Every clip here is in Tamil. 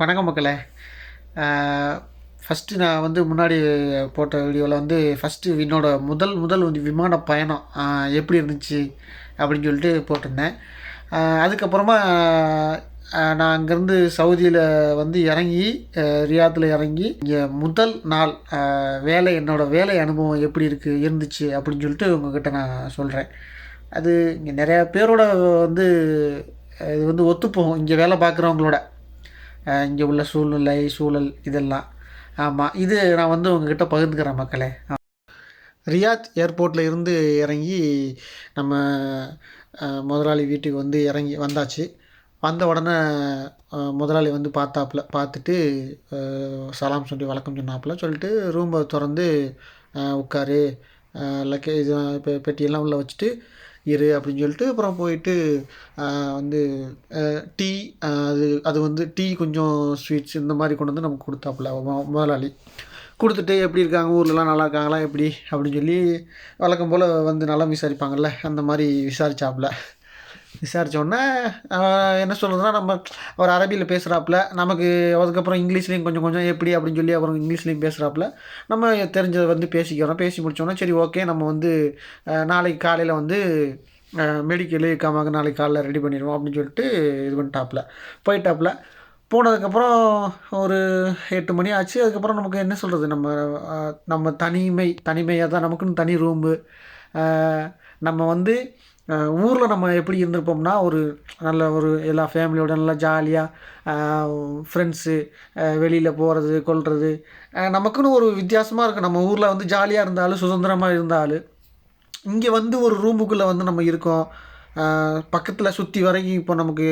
வணக்கம் மக்களே. ஃபஸ்ட்டு நான் வந்து முன்னாடி போட்ட வீடியோவில் வந்து ஃபஸ்ட்டு என்னோட முதல் முதல் வந்து விமான பயணம் எப்படி இருந்துச்சு அப்படின்னு சொல்லிட்டு போட்டிருந்தேன். அதுக்கப்புறமா நான் அங்கேருந்து சவுதியில் வந்து இறங்கி ரியாத்தில் இறங்கி இங்கே முதல் நாள் வேலை என்னோடய வேலை அனுபவம் எப்படி இருக்குது இருந்துச்சு அப்படின்னு சொல்லிட்டு உங்ககிட்ட நான் சொல்கிறேன் அது இங்கே நிறையா பேரோட வந்து இது வந்து ஒத்துப்போகும் இங்கே வேலை பார்க்குறவங்களோட. இங்கே உள்ள சூழ்நிலை சூழல் இதெல்லாம். ஆமாம் இது நான் வந்து உங்ககிட்ட பகிர்ந்துக்கிறேன் மக்களே. ரியாத் ஏர்போர்ட்டில் இருந்து இறங்கி நம்ம முதலாளி வீட்டுக்கு வந்து இறங்கி வந்தாச்சு. வந்த உடனே முதலாளி வந்து பார்த்தாப்புல பார்த்துட்டு சலாம் சொல்லி வழக்கம் சொன்னாப்புல. சொல்லிட்டு ரூமை திறந்து உட்காரு. லக்கே இது இப்போ பெட்டியெல்லாம் உள்ளே வச்சுட்டு இரு அப்படின்னு சொல்லிட்டு அப்புறம் போயிட்டு வந்து டீ அது அது வந்து டீ கொஞ்சம் ஸ்வீட்ஸ் இந்த மாதிரி கொண்டு வந்து நமக்கு கொடுத்தாப்புல முதலாளி. கொடுத்துட்டு எப்படி இருக்காங்க ஊர்லலாம் நல்லா இருக்காங்களா எப்படி? அப்படின்னு சொல்லி வழக்கம் போல் வந்து நல்லா விசாரிப்பாங்கல்ல அந்த மாதிரி விசாரித்தாப்புல விசாரிச்ச உடனே என்ன சொல்கிறதுனா நம்ம அவர் அரபியில் பேசுகிறாப்புல நமக்கு அதுக்கப்புறம் இங்கிலீஷ்லேயும் கொஞ்சம் கொஞ்சம் எப்படி அப்படின்னு சொல்லி அப்புறம் இங்கிலீஷ்லேயும் பேசுகிறாப்புல நம்ம தெரிஞ்சதை வந்து பேசிக்கிறோம். பேசி முடித்தோன்னா சரி ஓகே நம்ம வந்து நாளைக்கு காலையில் வந்து மெடிக்கலு காமாக்கு நாளைக்கு காலையில் ரெடி பண்ணிடுவோம் அப்படின்னு சொல்லிட்டு இது பண்ணிட்டாப்புல. போயிட்டாப்புல. போனதுக்கப்புறம் ஒரு எட்டு மணி ஆச்சு. அதுக்கப்புறம் நமக்கு என்ன சொல்கிறது நம்ம நம்ம தனிமை தனிமையாக தான் நமக்குன்னு தனி ரூம்பு நம்ம வந்து ஊரில் நம்ம எப்படி இருந்திருப்போம்னா ஒரு நல்ல ஒரு எல்லா ஃபேமிலியோட நல்லா ஜாலியாக ஃப்ரெண்ட்ஸு வெளியில் போகிறது கொள்வது நமக்குன்னு ஒரு வித்தியாசமாக இருக்குது நம்ம ஊரில் வந்து ஜாலியாக இருந்தாலும் சுதந்திரமாக இருந்தாலும் இங்கே வந்து ஒரு ரூமுக்குள்ளே வந்து நம்ம இருக்கோம். பக்கத்தில் சுற்றி வரைக்கும் இப்போ நமக்கு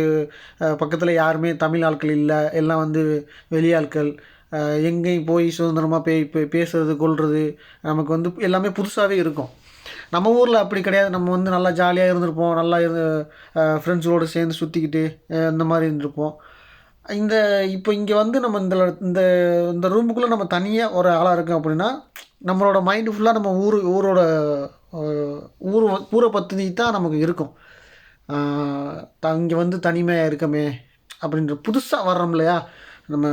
பக்கத்தில் யாருமே தமிழ் ஆட்கள் இல்லை. எல்லாம் வந்து வெளியாட்கள் எங்கேயும் போய் சுதந்திரமாக பே பேசுறது கொள்வது நமக்கு வந்து எல்லாமே புதுசாகவே இருக்கும். நம்ம ஊரில் அப்படி கிடையாது. நம்ம வந்து நல்லா ஜாலியாக இருந்திருப்போம். நல்லா இருந்து ஃப்ரெண்ட்ஸோடு சேர்ந்து சுற்றிக்கிட்டு இந்த மாதிரி இருந்திருப்போம். இந்த இப்போ இங்கே வந்து நம்ம இந்த இந்த இந்த ரூமுக்குள்ளே நம்ம தனியாக ஒரு ஆளாக இருக்கோம் அப்படின்னா நம்மளோட மைண்டு ஃபுல்லாக நம்ம ஊர் ஊரோட ஊர் ஊரை பற்றி தான் நமக்கு இருக்கும். இங்கே வந்து தனிமையாக இருக்கமே அப்படின்ற புதுசாக வர்றோம் இல்லையா? நம்ம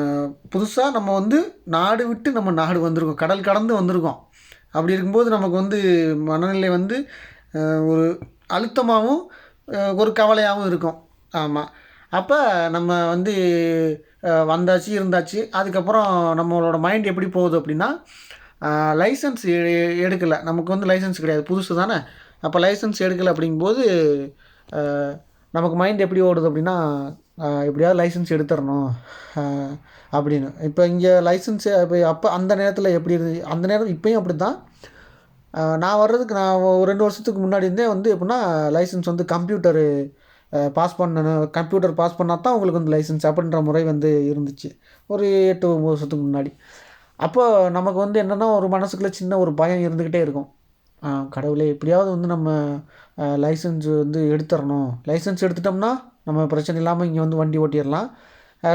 புதுசாக நம்ம வந்து நாடு விட்டு நம்ம நாடு வந்திருக்கோம். கடல் கடந்து வந்திருக்கோம். அப்படி இருக்கும்போது நமக்கு வந்து மனநிலை வந்து ஒரு அழுத்தமாகவும் ஒரு கவலையாகவும் இருக்கும். ஆமாம் அப்போ நம்ம வந்து வந்தாச்சு இருந்தாச்சு அதுக்கப்புறம் நம்மளோட மைண்ட் எப்படி போகுது அப்படின்னா லைசன்ஸ் எடுக்கலை. நமக்கு வந்து லைசன்ஸ் கிடையாது. புதுசு தானே. அப்போ லைசன்ஸ் எடுக்கலை அப்படிங்கும்போது நமக்கு மைண்ட் எப்படி ஓடுது அப்படின்னா எப்படியாவது லைசன்ஸ் எடுத்துடணும் அப்படின்னு. இப்போ இங்கே லைசன்ஸ் இப்போ அப்போ அந்த நேரத்தில் எப்படி இருந்து அந்த நேரம் இப்போயும் அப்படி தான் நான் வர்றதுக்கு நான் ஒரு ரெண்டு வருஷத்துக்கு முன்னாடி இருந்தே வந்து எப்படின்னா லைசன்ஸ் வந்து கம்ப்யூட்டரு பாஸ் பண்ணணும் கம்ப்யூட்டர் பாஸ் பண்ணால் தான் உங்களுக்கு வந்து லைசன்ஸ் அப்படின்ற முறை வந்து இருந்துச்சு. ஒரு எட்டு ஒம்பது வருஷத்துக்கு முன்னாடி. அப்போ நமக்கு வந்து என்னென்னா ஒரு மனசுக்குள்ளே சின்ன ஒரு பயம் இருந்துக்கிட்டே இருக்கும். கடவுளே எப்படியாவது வந்து நம்ம லைசன்ஸ் வந்து எடுத்துடணும் லைசன்ஸ் எடுத்துட்டோம்னா நம்ம பிரச்சனை இல்லாமல் இங்கே வந்து வண்டி ஓட்டிடலாம்.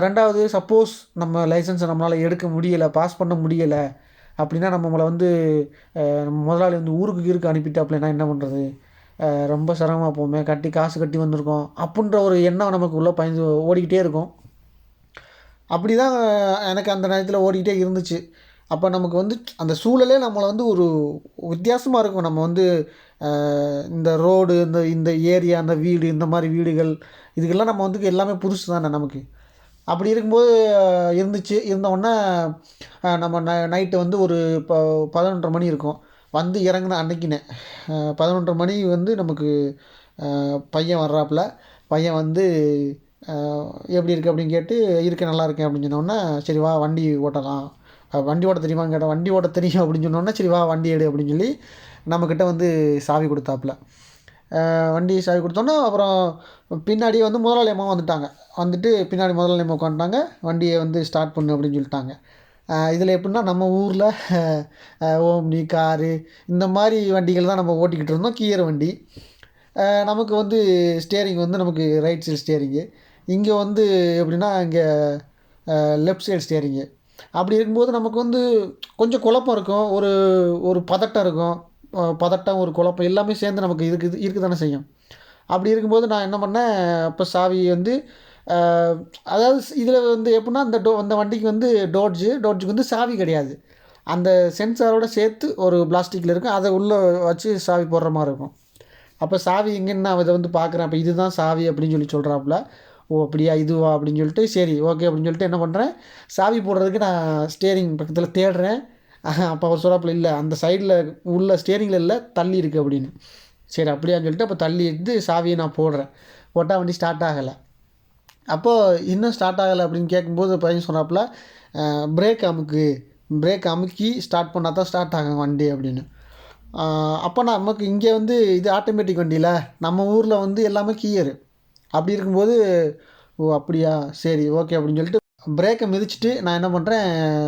ரெண்டாவது சப்போஸ் நம்ம லைசன்ஸை நம்மளால் எடுக்க முடியலை பாஸ் பண்ண முடியலை அப்படின்னா நம்மளை வந்து நம்ம முதலாளி வந்து ஊருக்கு கீருக்கு அனுப்பிட்டாப்லன்னா என்ன பண்ணுறது ரொம்ப சிரமமாக போமே கட்டி காசு கட்டி வந்திருக்கோம் அப்படின்ற ஒரு எண்ணம் நமக்கு உள்ளே பயந்து ஓடிக்கிட்டே இருக்கும். அப்படி தான் எனக்கு அந்த நேரத்தில் ஓடிக்கிட்டே இருந்துச்சு. அப்போ நமக்கு வந்து அந்த சூழலே நம்மளை வந்து ஒரு வித்தியாசமாக இருக்கும். நம்ம வந்து இந்த ரோடு இந்த இந்த ஏரியா இந்த வீடு இந்த மாதிரி வீடுகள் இதுக்கெல்லாம் நம்ம வந்து எல்லாமே புதுசு தானே நமக்கு. அப்படி இருக்கும்போது இருந்துச்சு இருந்தவுடனே நம்ம ந நைட்டு வந்து ஒரு ப பதினொன்றரை மணி இருக்கும். வந்து இறங்கின அன்னைக்குனே பதினொன்றரை மணி வந்து நமக்கு பையன் வர்றாப்புல. பையன் வந்து எப்படி இருக்குது அப்படின்னு கேட்டு இருக்க நல்லா இருக்கேன். அப்படின்னு சொன்னோடனே சரி வா வண்டி ஓட்டலாம். வண்டி ஓட்ட தெரியுமான்னு கேட்டால் வண்டி ஓட்ட தெரியும் அப்படின்னு சொன்னோன்னே சரி வா வண்டி எடு அப்படின்னு சொல்லி நம்மக்கிட்ட வந்து சாவி கொடுத்தாப்புல. வண்டி சாவி கொடுத்தோன்னே அப்புறம் பின்னாடி வந்து முதலாளி அம்மா வந்துட்டாங்க. வந்துட்டு பின்னாடி முதலாளி அம்மா உட்காந்துட்டாங்க. வண்டியை வந்து ஸ்டார்ட் பண்ணு அப்படின்னு சொல்லிட்டாங்க. இதில் எப்படின்னா நம்ம ஊரில் ஓம்னி காரு இந்த மாதிரி வண்டிகள் தான் நம்ம ஓட்டிக்கிட்டு இருந்தோம். கீரை வண்டி. நமக்கு வந்து ஸ்டேரிங் வந்து நமக்கு ரைட் சைடு ஸ்டேரிங்கு இங்கே வந்து எப்படின்னா இங்கே லெஃப்ட் சைடு ஸ்டேரிங்கு அப்படி இருக்கும்போது நமக்கு வந்து கொஞ்சம் குழப்பம் இருக்கும். ஒரு ஒரு பதட்டம் இருக்கும். பதட்டம் ஒரு குழப்பம் எல்லாமே சேர்ந்து நமக்கு இருக்குது இருக்குது தானே செய்யும். அப்படி இருக்கும்போது நான் என்ன பண்ணேன்? அப்போ சாவி வந்து அதாவது இதில் வந்து எப்படின்னா அந்த டோ அந்த வண்டிக்கு வந்து டோட்ஜு டோட்ஜுக்கு வந்து சாவி கிடையாது. அந்த சென்சாரோட சேர்த்து ஒரு பிளாஸ்டிக்கில் இருக்கும். அதை உள்ளே வச்சு சாவி போடுற மாதிரி இருக்கும். அப்போ சாவி எங்கேன்னு நான் இதை வந்து பார்க்குறேன். அப்போ இதுதான் சாவி அப்படின்னு சொல்லி சொல்கிறாப்புல ஓ அப்படியா இதுவா அப்படின்னு சொல்லிட்டு சரி ஓகே அப்படின்னு சொல்லிட்டு என்ன பண்ணுறேன் சாவி போடுறதுக்கு நான் ஸ்டேரிங் பக்கத்தில் தேடுறேன். அப்போ அவர் சொல்கிறாப்புல இல்லை அந்த சைடில் உள்ள ஸ்டேரிங்கில் இல்லை தள்ளி இருக்குது அப்படின்னு. சரி அப்படியான்னு சொல்லிட்டு அப்போ தள்ளி எடுத்து சாவியை நான் போடுறேன். போட்டால் வண்டி ஸ்டார்ட் ஆகலை. அப்போது இன்னும் ஸ்டார்ட் ஆகலை அப்படின்னு கேட்கும்போது பையன் சொன்னாப்புல பிரேக் அமுக்கு. பிரேக் அமுக்கி ஸ்டார்ட் பண்ணால் தான் ஸ்டார்ட் ஆகும் வண்டி அப்படின்னு. அப்போ நமக்கு இங்கே வந்து இது ஆட்டோமேட்டிக் வண்டியில் நம்ம ஊரில் வந்து எல்லாமே கியரு அப்படி இருக்கும்போது ஓ அப்படியா? சரி ஓகே அப்படின்னு சொல்லிட்டு பிரேக்கை மிதிச்சிட்டு நான் என்ன பண்ணுறேன்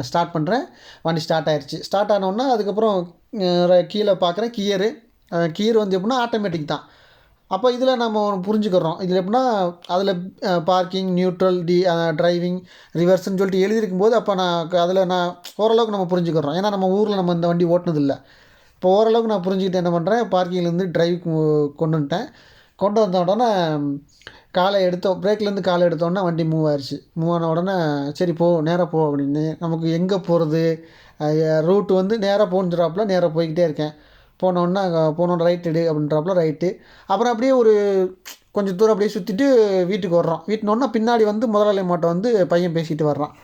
ஸ்டார்ட் பண்ணுறேன் வண்டி ஸ்டார்ட் ஆயிடுச்சு ஸ்டார்ட் ஆனோடனே அதுக்கப்புறம் கீழே பார்க்குறேன் கியரு. கியர் வந்து எப்படின்னா ஆட்டோமேட்டிக் தான். அப்போ இதில் நம்ம ஒன்று புரிஞ்சுக்கிறோம். இதில் எப்படின்னா அதில் பார்க்கிங் நியூட்ரல் டி டிரைவிங் ரிவர்ஸ்ன்னு சொல்லிட்டு எழுதியிருக்கும்போது அப்போ நான் அதில் நான் ஓரளவுக்கு நம்ம புரிஞ்சுக்கிறோம். ஏன்னா நம்ம ஊரில் நம்ம இந்த வண்டி ஓட்டினதில்லை. இப்போ ஓரளவுக்கு நான் புரிஞ்சுக்கிட்டு என்ன பண்ணுறேன் பார்க்கிங்லேருந்து டிரைவ் கொண்டு வந்துட்டேன் கொண்டு வந்த உடனே காலை எடுத்தோம் பிரேக்லேருந்து காலை எடுத்த வண்டி மூவ் ஆயிடுச்சு மூவ் ஆன உடனே சரி போ நேராக போ அப்படின்னு. நமக்கு எங்கே போகிறது ரூட்டு வந்து நேராக போகணுன்றாப்புல நேராக போய்கிட்டே இருக்கேன். போனோடனே போனோட ரைட் எடு அப்படின்றாப்புல ரைட்டு அப்புறம் அப்படியே ஒரு கொஞ்சம் தூரம் அப்படியே சுற்றிட்டு வீட்டுக்கு வர்றோம். வீட்டுனோடனே பின்னாடி வந்து முதலாளி மாட்டை வந்து பையன் பேசிட்டு வர்றான்.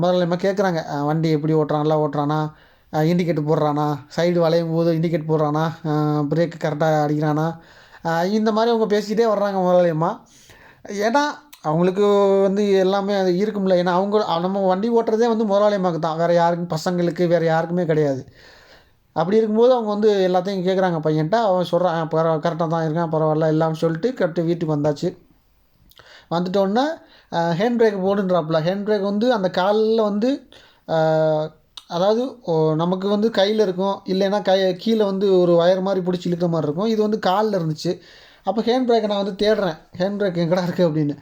முதலாளிமா முதலாளி கேட்குறாங்க வண்டி எப்படி ஓட்டுறான்? நல்லா ஓட்டுறானா? இண்டிகேட்டர் போடுறானா? சைடு வளையும் போது இண்டிகேட் போடுறானா? பிரேக்கு கரெக்டாக அடிக்கிறானா? இந்த மாதிரி அவங்க பேசிக்கிட்டே வர்றாங்க முதலாளியம்மா ஏன்னா அவங்களுக்கு வந்து எல்லாமே அது இருக்கும்ல. ஏன்னா அவங்க நம்ம வண்டி ஓட்டுறதே வந்து முதலாளி தான். வேறு யாருக்கும் பசங்களுக்கு வேறு யாருக்குமே கிடையாது. அப்படி இருக்கும்போது அவங்க வந்து எல்லாத்தையும் கேட்குறாங்க பையன்ட்ட. அவன் சொல்கிறான் பரவ கரெக்டாக தான் இருக்கான் பரவாயில்ல எல்லாம் சொல்லிட்டு கரெக்டாக வீட்டுக்கு வந்தாச்சு. வந்துட்டோன்னே ஹேண்ட் பிரேக் போடுன்றாப்புல. ஹேண்ட் பிரேக் வந்து அந்த காலில் வந்து அதாவது ஓ, நமக்கு வந்து கையில் இருக்கும். இல்லைன்னா கை கீழே வந்து ஒரு ஒயர் மாதிரி பிடிச்சி இழுக்கிற மாதிரி இருக்கும். இது வந்து காலில் இருந்துச்சு. அப்போ ஹேண்ட் பிரேக்கை நான் வந்து தேடுறேன். ஹேண்ட் பிரேக் எங்கடா இருக்குது அப்படின்னு.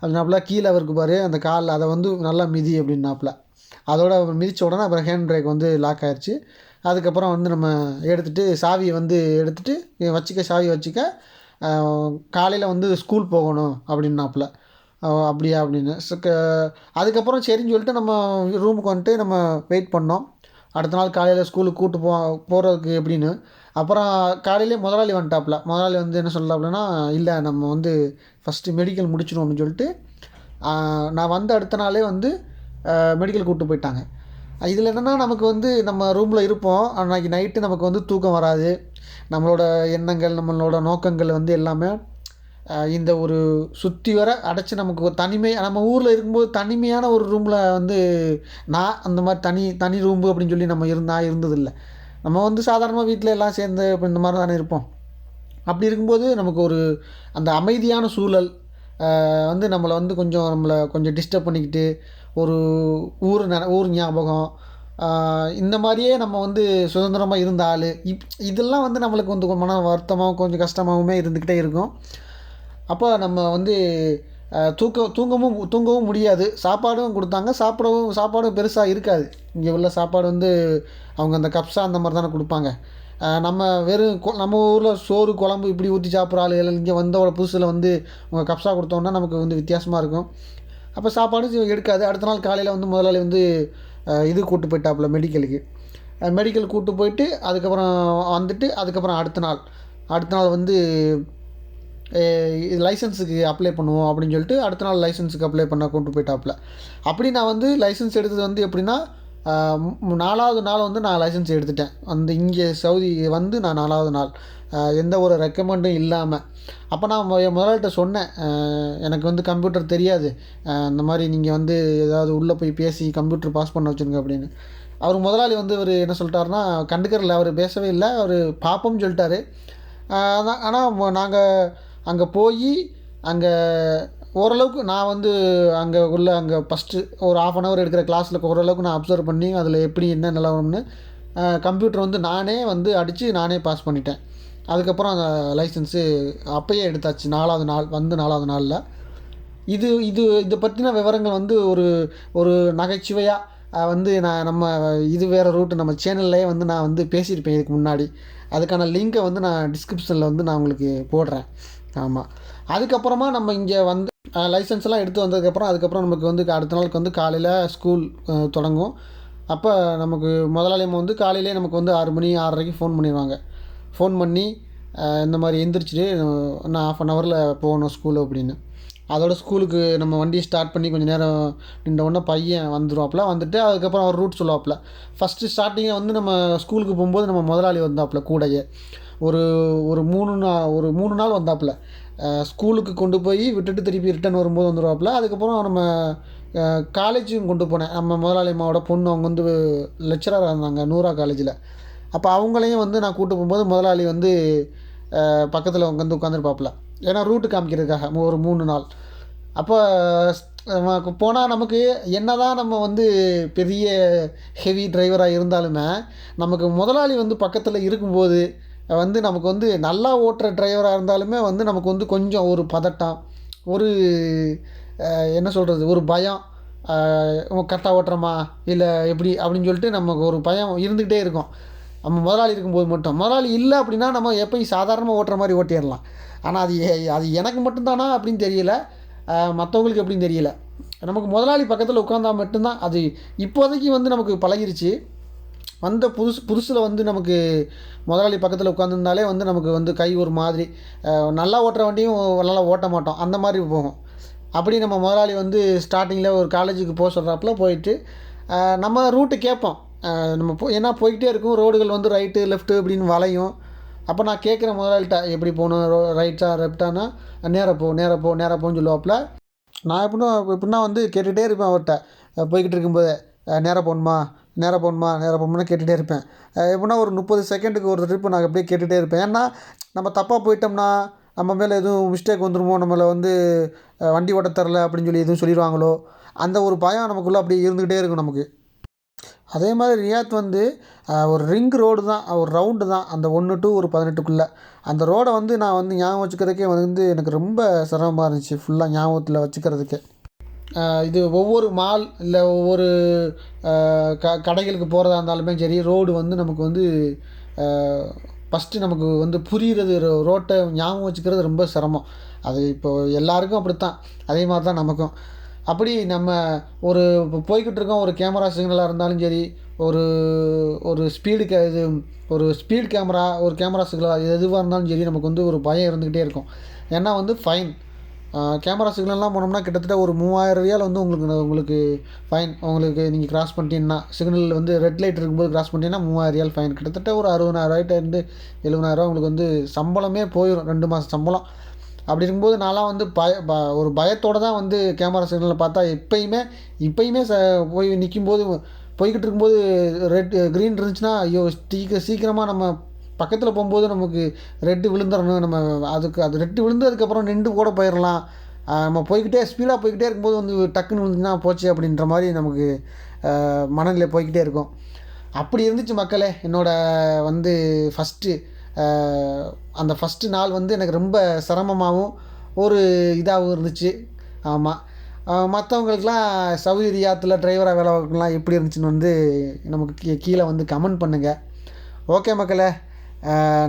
அப்படின்னாப்புல கீழே இருக்கு பாரு அந்த கால் அதை வந்து நல்லா மிதி அப்படின்னாப்புல. அதோட மிதிச்ச உடனே அப்புறம் ஹேண்ட் பிரேக் வந்து லாக் ஆயிடுச்சு அதுக்கப்புறம் வந்து நம்ம எடுத்துகிட்டு சாவியை வந்து எடுத்துகிட்டு வச்சுக்க சாவி வச்சுக்க காலையில் வந்து ஸ்கூல் போகணும் அப்படின்னாப்புல. அப்படியா அப்படின்னு. ஸோ க- அதுக்கப்புறம் சரின்னு சொல்லிட்டு நம்ம ரூமுக்கு வந்துட்டு நம்ம வெயிட் பண்ணோம். அடுத்த நாள் காலையில் ஸ்கூலுக்கு கூப்பிட்டு போ போகிறதுக்கு எப்படின்னு. அப்புறம் காலையிலே முதலாளி வந்துட்டாப்புல. முதலாளி வந்து என்ன சொல்லலாப்புலன்னா இல்லை நம்ம வந்து ஃபஸ்ட்டு மெடிக்கல் முடிச்சிடும் அப்படின்னு சொல்லிட்டு நான் வந்த அடுத்த நாளே வந்து மெடிக்கல் கூப்பிட்டு போயிட்டாங்க. இதில் என்னென்னா நமக்கு வந்து நம்ம ரூமில் இருப்போம். அன்றைக்கி நைட்டு நமக்கு வந்து தூக்கம் வராது. நம்மளோட எண்ணங்கள் நம்மளோட நோக்கங்கள் வந்து எல்லாமே இந்த ஒரு சுற்றி வர அடைச்சி நமக்கு ஒரு தனிமை நம்ம ஊரில் இருக்கும்போது தனிமையான ஒரு ரூமில் வந்து நான் அந்த மாதிரி தனி தனி ரூம்பு அப்படின்னு சொல்லி நம்ம இருந்தா இருந்ததில்லை. நம்ம வந்து சாதாரணமாக வீட்டில் எல்லாம் சேர்ந்து இப்போ இந்த மாதிரி தானே இருப்போம். அப்படி இருக்கும்போது நமக்கு ஒரு அந்த அமைதியான சூழல் வந்து நம்மளை வந்து கொஞ்சம் நம்மளை கொஞ்சம் டிஸ்டர்ப் பண்ணிக்கிட்டு ஒரு ஊர் ந ஊர் ஞாபகம் இந்த மாதிரியே நம்ம வந்து சுதந்திரமாக இருந்த ஆள். இப் இதெல்லாம் வந்து நம்மளுக்கு வந்து கொஞ்சம் மன வருத்தமாகவும் கொஞ்சம் கஷ்டமாகவுமே இருந்துக்கிட்டே இருக்கும். அப்போ நம்ம வந்து தூக்கம் தூக்க தூங்கவும் தூங்கவும் முடியாது. சாப்பாடும் கொடுத்தாங்க. சாப்பிடவும் சாப்பாடும் பெருசாக இருக்காது. இங்கே உள்ள சாப்பாடு வந்து அவங்க அந்த கப்ஸா அந்த மாதிரி தானே கொடுப்பாங்க. நம்ம வெறும் கொ- நம்ம ஊரில் சோறு குழம்பு இப்படி ஊற்றி சாப்பிட்ற ஆளுகள் இங்கே வந்த புதுசில் வந்து அவங்க கப்ஸா கொடுத்தோன்னா நமக்கு வந்து வித்தியாசமாக இருக்கும். அப்போ சாப்பாடும் எடுக்காது. அடுத்த நாள் காலையில் வந்து முதலாளி வந்து இது கூட்டு போயிட்டாப்புல மெடிக்கலுக்கு. மெடிக்கல் கூப்பிட்டு போயிட்டு அதுக்கப்புறம் வந்துட்டு அதுக்கப்புறம் அடுத்த நாள். அடுத்த நாள் வந்து லைசன்ஸுக்கு அப்ளை பண்ணுவோம் அப்படின்னு சொல்லிட்டு அடுத்த நாள் லைசன்ஸுக்கு அப்ளை பண்ண கொண்டு போயிட்டாப்புல. அப்படி நான் வந்து லைசன்ஸ் எடுத்தது வந்து எப்படின்னா நாலாவது நாள் வந்து நான் லைசன்ஸ் எடுத்துட்டேன். அந்த இங்கே சவுதி வந்து நான் நாலாவது நாள். எந்த ஒரு ரெக்கமெண்டும் இல்லாமல் அப்போ நான் என் முதலாளிட்ட சொன்னேன். எனக்கு வந்து கம்ப்யூட்டர் தெரியாது. இந்த மாதிரி நீங்கள் வந்து ஏதாவது உள்ளே போய் பேசி கம்ப்யூட்டர் பாஸ் பண்ண வச்சுருங்க அப்படின்னு. அவர் முதலாளி வந்து அவர் என்ன சொல்லிட்டாருன்னா கண்டுக்கறல அவர் பேசவே இல்லை. அவர் பார்ப்போம்னு சொல்லிட்டாரு. ஆனால் நாங்கள் அங்கே போய் அங்கே ஓரளவுக்கு நான் வந்து அங்கே உள்ள அங்கே ஃபஸ்ட்டு ஒரு ஆஃப் அன் ஹவர் எடுக்கிற கிளாஸில் ஓரளவுக்கு நான் அப்சர்வ் பண்ணி அதில் எப்படி என்ன நிலவரம்னு கம்ப்யூட்டர் வந்து நானே வந்து அடித்து நானே பாஸ் பண்ணிட்டேன். அதுக்கப்புறம் அந்த லைசன்ஸு அப்போயே எடுத்தாச்சு நாலாவது நாள் வந்து நாலாவது நாளில். இது இது இதை பற்றின விவரங்கள் வந்து ஒரு ஒரு நகைச்சுவையாக வந்து நான் நம்ம இது வேறு ரூட்டு நம்ம சேனல்லையே வந்து நான் வந்து பேசியிருப்பேன் இதுக்கு முன்னாடி. அதுக்கான லிங்கை வந்து நான் டிஸ்கிரிப்ஷனில் வந்து நான் உங்களுக்கு போடுறேன். ஆமாம் அதுக்கப்புறமா நம்ம இங்கே வந்து லைசன்ஸ்லாம் எடுத்து வந்ததுக்கப்புறம் அதுக்கப்புறம் நமக்கு வந்து அடுத்த நாளுக்கு வந்து காலையில் ஸ்கூல் தொடங்கும். அப்போ நமக்கு முதலாளியம் வந்து காலையிலே நமக்கு வந்து ஆறு மணி ஆறரைக்கு ஃபோன் பண்ணிடுவாங்க ஃபோன் பண்ணி இந்த மாதிரி எந்திரிச்சிட்டு இன்னும் நான் ஆஃப் அன் ஹவரில் போகணும் ஸ்கூலு அப்படின்னு. அதோட ஸ்கூலுக்கு நம்ம வண்டியை ஸ்டார்ட் பண்ணி கொஞ்சம் நேரம் நின்றவுடனே பையன் வந்துருவாப்புல. வந்துட்டு அதுக்கப்புறம் அவர் ரூட் சொல்லுவாப்புல. ஃபஸ்ட்டு ஸ்டார்டிங்கில் வந்து நம்ம ஸ்கூலுக்கு போகும்போது நம்ம முதலாளி வந்தாப்புல கூடையே. ஒரு ஒரு மூணு நா ஒரு மூணு நாள் வந்தாப்புல. ஸ்கூலுக்கு கொண்டு போய் விட்டுட்டு திருப்பி ரிட்டர்ன் வரும்போது வந்துருவாப்புல. அதுக்கப்புறம் நம்ம காலேஜும் கொண்டு போனேன். நம்ம முதலாளி அம்மாவோட பொண்ணு அவங்க வந்து லெக்சராக இருந்தாங்க நூறா காலேஜில். அப்போ அவங்களையும் வந்து நான் கூட்டு போகும்போது முதலாளி வந்து பக்கத்தில் வந்து உட்காந்துருப்பாப்புல ஏன்னா ரூட்டு காமிக்கிறதுக்காக ஒரு மூணு நாள். அப்போ போனால் நமக்கு என்ன தான் நம்ம வந்து பெரிய ஹெவி டிரைவராக இருந்தாலுமே நமக்கு முதலாளி வந்து பக்கத்தில் இருக்கும்போது வந்து நமக்கு வந்து நல்லா ஓட்டுற டிரைவராக இருந்தாலுமே வந்து நமக்கு வந்து கொஞ்சம் ஒரு பதட்டம் ஒரு என்ன சொல்கிறது ஒரு பயம் கரெக்டாக ஓட்டுறோமா இல்லை எப்படி? அப்படின்னு சொல்லிட்டு நமக்கு ஒரு பயம் இருந்துக்கிட்டே இருக்கும். நம்ம முதலாளி இருக்கும்போது மட்டும். முதலாளி இல்லை அப்படின்னா நம்ம எப்பயும் சாதாரணமாக ஓட்டுற மாதிரி ஓட்டிடலாம். ஆனால் அது அது எனக்கு மட்டும்தானா அப்படின்னு தெரியல. மற்றவங்களுக்கு எப்படின்னு தெரியல. நமக்கு முதலாளி பக்கத்தில் உட்காந்தா மட்டும்தான் அது இப்போதைக்கு வந்து நமக்கு பழகிருச்சு. வந்த புதுசு புதுசில் வந்து நமக்கு முதலாளி பக்கத்தில் உட்காந்துருந்தாலே வந்து நமக்கு வந்து கை ஒரு மாதிரி நல்லா ஓட்டுற வண்டியும் நல்லா ஓட்ட மாட்டோம். அந்த மாதிரி போகும். அப்படி நம்ம முதலாளி வந்து ஸ்டார்டிங்கில் ஒரு காலேஜுக்கு போக சொல்கிறாப்புல போயிட்டு நம்ம ரூட்டு கேட்போம். நம்ம போ ஏன்னா போய்கிட்டே இருக்கும். ரோடுகள் வந்து ரைட்டு லெஃப்ட்டு அப்படின்னு வளையும். அப்போ நான் கேட்குற முதலாளிட்ட எப்படி போகணும்? ரோ ரைட்டா லெஃப்டானா நேராக போ நேராக போ நேராக போன்னு சொல்லுவாப்புல. நான் எப்படின்னா எப்படின்னா வந்து கேட்டுகிட்டே இருப்பேன் அவர்கிட்ட. போய்கிட்டு இருக்கும்போது நேராக போகணுமா? நேராக போகணுமா? நேராக போகணும்னு கேட்டுகிட்டே இருப்பேன். எப்படின்னா ஒரு முப்பது செகண்டுக்கு ஒரு ட்ரிப்பு நான் அப்படியே கேட்டுகிட்டே இருப்பேன். ஏன்னா நம்ம தப்பாக போயிட்டோம்னா நம்ம மேலே எதுவும் மிஸ்டேக் வந்துருமோ? நம்மளை வந்து வண்டி ஓட்ட தரல அப்படின்னு சொல்லி எதுவும் சொல்லிடுவாங்களோ? அந்த ஒரு பயம் நமக்குள்ளே அப்படி இருந்துக்கிட்டே இருக்கும் நமக்கு. அதே மாதிரி ரியாத் வந்து ஒரு ரிங் ரோடு தான் ஒரு ரவுண்டு தான் அந்த ஒன்று டு ஒரு பதினெட்டுக்குள்ளே. அந்த ரோடை வந்து நான் வந்து ஞாபகம் வச்சுக்கிறதுக்கே வந்து எனக்கு ரொம்ப சிரமமாக இருந்துச்சு ஃபுல்லாக ஞாபகத்தில் வச்சுக்கிறதுக்கே. இது ஒவ்வொரு மால் இல்லை ஒவ்வொரு க கடைகளுக்கு போகிறதா இருந்தாலுமே சரி ரோடு வந்து நமக்கு வந்து ஃபஸ்ட்டு நமக்கு வந்து புரிகிறது ரோ- ரோட்டை ஞாபகம் வச்சுக்கிறது ரொம்ப சிரமம். அது இப்போ எல்லாருக்கும் அப்படித்தான். அதே மாதிரி தான் நமக்கும். அப்படி நம்ம ஒரு இப்போ போய்கிட்டு இருக்கோம் ஒரு கேமரா சிக்னலாக இருந்தாலும் சரி ஒரு ஒரு ஸ்பீடு கே இது ஒரு ஸ்பீட் கேமரா ஒரு கேமரா சிக்னலாக எதுவாக இருந்தாலும் சரி நமக்கு வந்து ஒரு பயம் இருந்துக்கிட்டே இருக்கும். ஏன்னா வந்து ஃபைன் கேமரா சிக்னல்லாம் போனோம்னா கிட்டத்தட்ட ஒரு மூவாயிரம் ரியால் வந்து உங்களுக்கு உங்களுக்கு ஃபைன் உங்களுக்கு நீங்கள் கிராஸ் பண்ணிட்டீங்கன்னா சிக்னல் வந்து ரெட் லைட் இருக்கும்போது கிராஸ் பண்ணிட்டீங்கன்னா மூவாயிரம் ரியால் ஃபைன் கிட்டத்தட்ட ஒரு அறுபதாயிரரூவாயிட்டேருந்து எழுபதாயிரரூவா உங்களுக்கு வந்து சம்பளமே போயிடும் ரெண்டு மாதம் சம்பளம். அப்படி இருக்கும்போது நான்லாம் வந்து பய ப ஒரு பயத்தோடு தான் வந்து கேமரா சிக்னலில் பார்த்தா எப்பயுமே இப்பயுமே ச போய் நிற்கும்போது போய்கிட்டு இருக்கும்போது ரெட் க்ரீன் இருந்துச்சுன்னா ஐயோ சீக்கிர சீக்கிரமாக நம்ம பக்கத்தில் போகும்போது நமக்கு ரெட்டு விழுந்துடணும் நம்ம அதுக்கு அது ரெட்டு விழுந்ததுக்கப்புறம் நின்று கூட போயிடலாம் நம்ம போய்கிட்டே ஸ்பீடாக போய்கிட்டே இருக்கும்போது வந்து டக்குன்னு விழுந்துன்னா போச்சு அப்படின்ற மாதிரி நமக்கு மனநிலை போய்கிட்டே இருக்கும். அப்படி இருந்துச்சு மக்களே என்னோடய வந்து ஃபஸ்ட்டு அந்த ஃபஸ்ட்டு நாள் வந்து எனக்கு ரொம்ப சிரமமாகவும் ஒரு இதாகவும் இருந்துச்சு. ஆமாம் மற்றவங்களுக்குலாம் சவுதி ரியாத்தில் டிரைவராக வேலை பார்க்கலாம் எப்படி இருந்துச்சுன்னு வந்து நமக்கு கீழே வந்து கமெண்ட் பண்ணுங்கள் ஓகே மக்களே.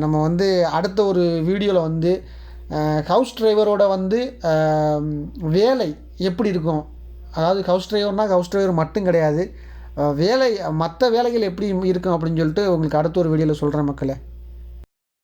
நம்ம வந்து அடுத்த ஒரு வீடியோவில் வந்து ஹவுஸ் டிரைவரோட வந்து வேலை எப்படி இருக்கும்? அதாவது ஹவுஸ் டிரைவர்னால் ஹவுஸ் டிரைவர் மட்டும் கிடையாது. வேலை மற்ற வேலைகள் எப்படி இருக்கும் அப்படின்னு சொல்லிட்டு உங்களுக்கு அடுத்த ஒரு வீடியோவில் சொல்கிறேன் மக்களை.